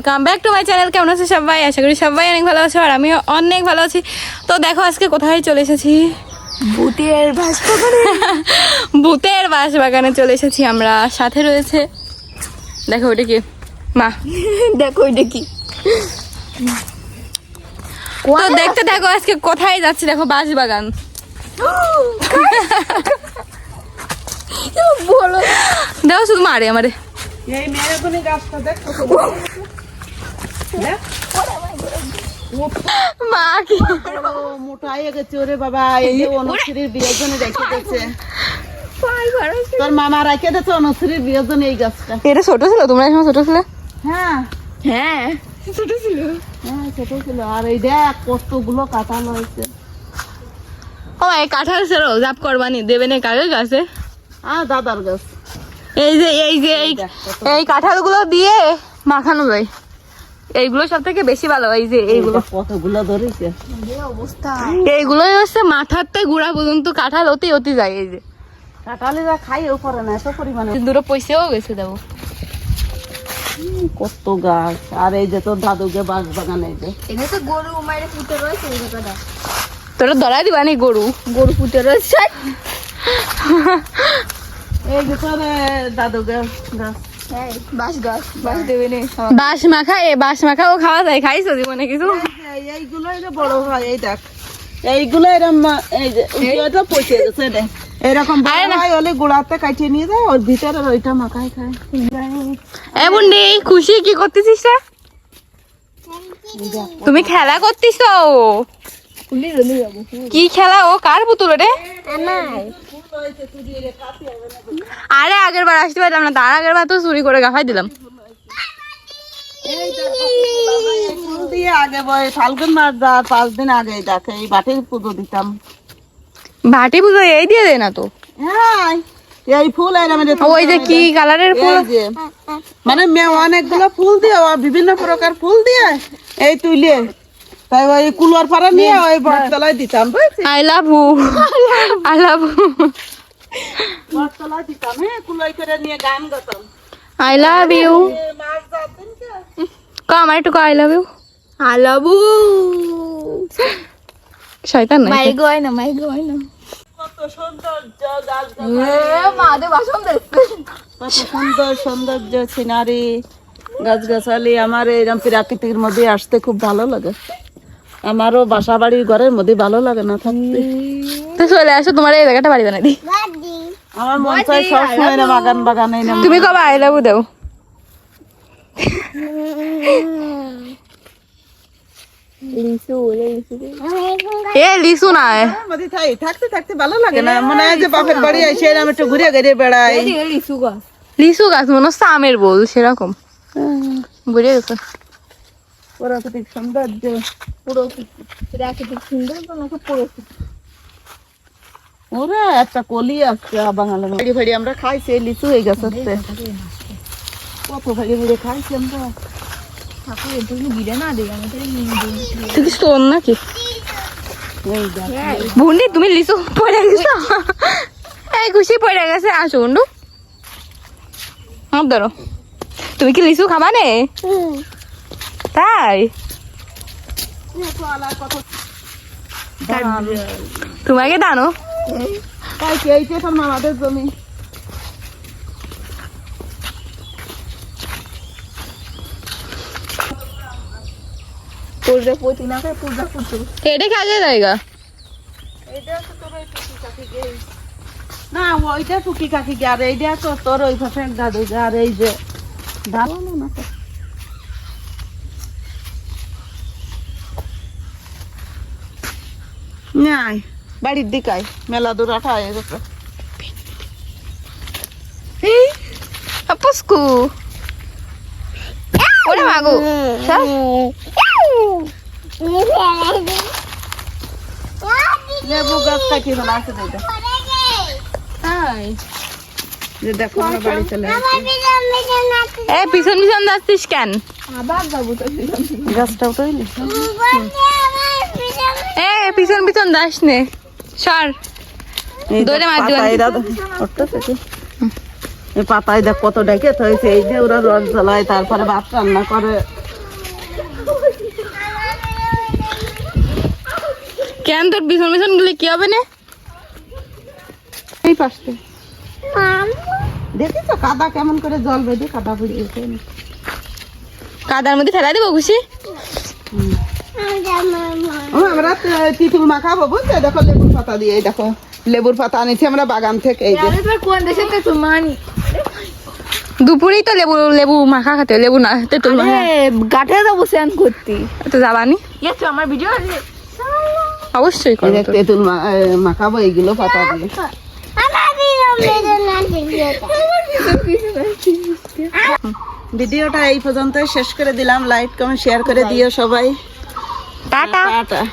Welcome back to my channel কেমন আছে সবাই? আশা করি সবাই অনেক ভালো আছো আর আমিও অনেক ভালো আছি। তো দেখো আজকে কোথায় চলে এসেছি? ভূতের ভাস্কর ভূতের বাস বাগানে চলে এসেছি আমরা। সাথে রয়েছে দেখো ওইটা কি? মা। দেখো ওইটা কি। তো দেখতে দেখো আজকে কোথায় যাচ্ছি দেখো বাস বাগান বলো। দেখো শুধু মারে আমারে। এই মেয়েগুলি গাছটা দেখো। মা কি? মোটা হয়ে গেছে ওরে বাবা এই যে অনুশ্রীর বিয়ের জন্য রেখে দিয়েছে। তোর মামা রেখে দিয়েছে অনুশ্রীর বিয়ের জন্য এই গাছটা। এটা ছোট ছিল? তোমরা এখন ছোট ছিলে? হ্যাঁ। হ্যাঁ। ছোট ছিল। হ্যাঁ ছোট ছিল। আর এই দেখ কতগুলো কাঁঠাল হয়েছে। ও এই কাঁঠাল ছিল জাপ করবানি। দেবে না কাগজ গাছে? আর দাদার গাছ। এই যে এই যে এই এই কাঁঠালগুলো দিয়ে মাখানো যায়। এইগুলো সব থেকে বেশি ভালো এই যে এইগুলো। এইগুলো কতগুলো ধরেছে? অবস্থা এইগুলোই হচ্ছে মাথার থেকে গুড়া পর্যন্ত কাঁঠাল অতি অতি যায় এই যে। কাঁঠালেরা খাইও করে না এত পরিমাণে। দুটো পয়সাও গেছে দেবো। কত গাছ। আর এই যে তোর দাদুকে বাগ বাগান যে। এখানে তো গরু মায়ের ফুটে রয়েছে এই তোরা ধরাই দিবা নি গরু? গরু ফুটে রয়েছে। এই যে তোর দাদুকে গাছ। হ্যাঁ বাস বাস মাখা এ বাঁশ মাখাও খাওয়া যায় খাইছো জীবনে কিছু? এইগুলো এই যে বড় হয় এই দেখ। এইগুলো এরকম মা- এই যে পচে গেছে রে এরকম বড় আরে না। হয় হলে গুড়াতে কাটিয়ে নিয়ে যায় ওর ভিতরে ওইটা খায়। এ বুন্ডি খুশি কি করতেছিস তুমি খেলা করতেছো? কি খেলা ও? কার পুতুল রে আরে আগের বার আসতে পারলাম না তার আগের বার তো চুরি করে গাফাই দিলাম। দিয়ে আগে ফাল্গুন মাস পাঁচ দিন আগে দেখে এই বাটির পুজো দিতাম। পুজো এই দিয়ে দে না তো? হ্যাঁ এই ফুল ওই যে কি কালারের ফুল? মানে মেয়ে অনেকগুলো ফুল দিয়ে বিভিন্ন প্রকার ফুল দিয়ে এই তুলে তাই ওই কুলোর পাড়া নিয়ে ওই বটতলায় দিতাম I love you I love বটতলায় দিতাম হ্যাঁ কুলোয় করে নিয়ে গান গাতাম। আই লাভ ইউ কে? ক আমার একটু আই লাভ ইউ শয়তান মাই গয় না মাই গয় না। কত সৌন্দর্য গাছ মাদে বাসন দেখতে কত সুন্দর সৌন্দর্য সিনারি গাছগাছালি আমার এরকম প্রাকৃতিকের মধ্যে আসতে খুব ভালো লাগে। আমারও বাসা বাড়ির ঘরের মধ্যে ভালো লাগে না থাকতে। তো চলে আসো তোমার এই জায়গাটা বাড়ি বানাই দি আমার মন চাই সবসময় এরম বাগান বাগান এই তুমি কবে আই লাভ দেও লিসু লিসু এ লিসু না থাকতে থাকতে ভালো লাগে না। মনে হয় যে বাপের বাড়ি এসে এরম একটু ঘুরে ঘুরে বেড়াই। লিসু গাছ। লিসু গাছ মনে হচ্ছে আমের বল সেরকম। বুঝে গেছে প্রাকৃতিক সৌন্দর্য পুরো প্রাকৃতিক সুন্দর নাকি পুরো ওরা একটা কলি আছে বাঙালি ভাড়ি ভাড়ি আমরা খাইছি এই লিচু হয়ে গেছে কত ভাড়ি ভাড়ি খাইছি আমরা। ভুন্ডি তুমি লিচু পড়ে গেছো? এই। খুশি পড়ে গেছে। আসো বন্ধু। ধরো। তুমি কি লিচু খাবা নে তাই? তোমাকে দানো? মামাদের জমি। পূজা না করে পূজা করতে এটা কাজে জায়গা? না ওইটা টুকি কাকি গে আর এইটা তো তোর ওই পাশে দাদু আর এই যে দাদু না নাই বাড়ির দিকায় মেলা দূর আঠা হয়ে গেছে। পুস্কু ওরে মাগো লেবু গাছ আছে তো তাই যে দেখো বাড়ি চলে। এ পিছন পিছন যাচ্ছিস কেন? আবার যাব তো গাছটা উঠাইলি এ পিছন পিছন দাস নে। সর। দৌড়ে মার এই পাতায় দেখ কত ডেকে থয়েছে এই যে ওরা তারপরে ভাত রান্না করে। কেন তোর পিছন পিছন গুলি কি হবে না? এই পাশে দেখি তো কাদা কেমন করে জল বেঁধে কাদা বুঝিয়েছে কাদার মধ্যে ফেলা দেবো খুশি আমরা তিতুল মাখাবো বুঝছ দেখো লেবুর পাতা দিয়ে এই দেখো লেবুর পাতা আনিছি আমরা বাগান থেকে এই যে। তো কোন দেশে তো মানি দুপুরেই তো লেবু লেবু মাখা খেতে লেবু না তেঁতুল মাখা গাঠে যাব স্নান করতে। তো যাবানি ইয়ে তো আমার ভিডিও আছে। অবশ্যই তো। তেঁতুল মাখাবো এইগুলো পাতা দিয়ে। ভিডিওটা এই পর্যন্ত শেষ করে দিলাম। লাইক কমেন্ট শেয়ার করে দিও সবাই। Cá.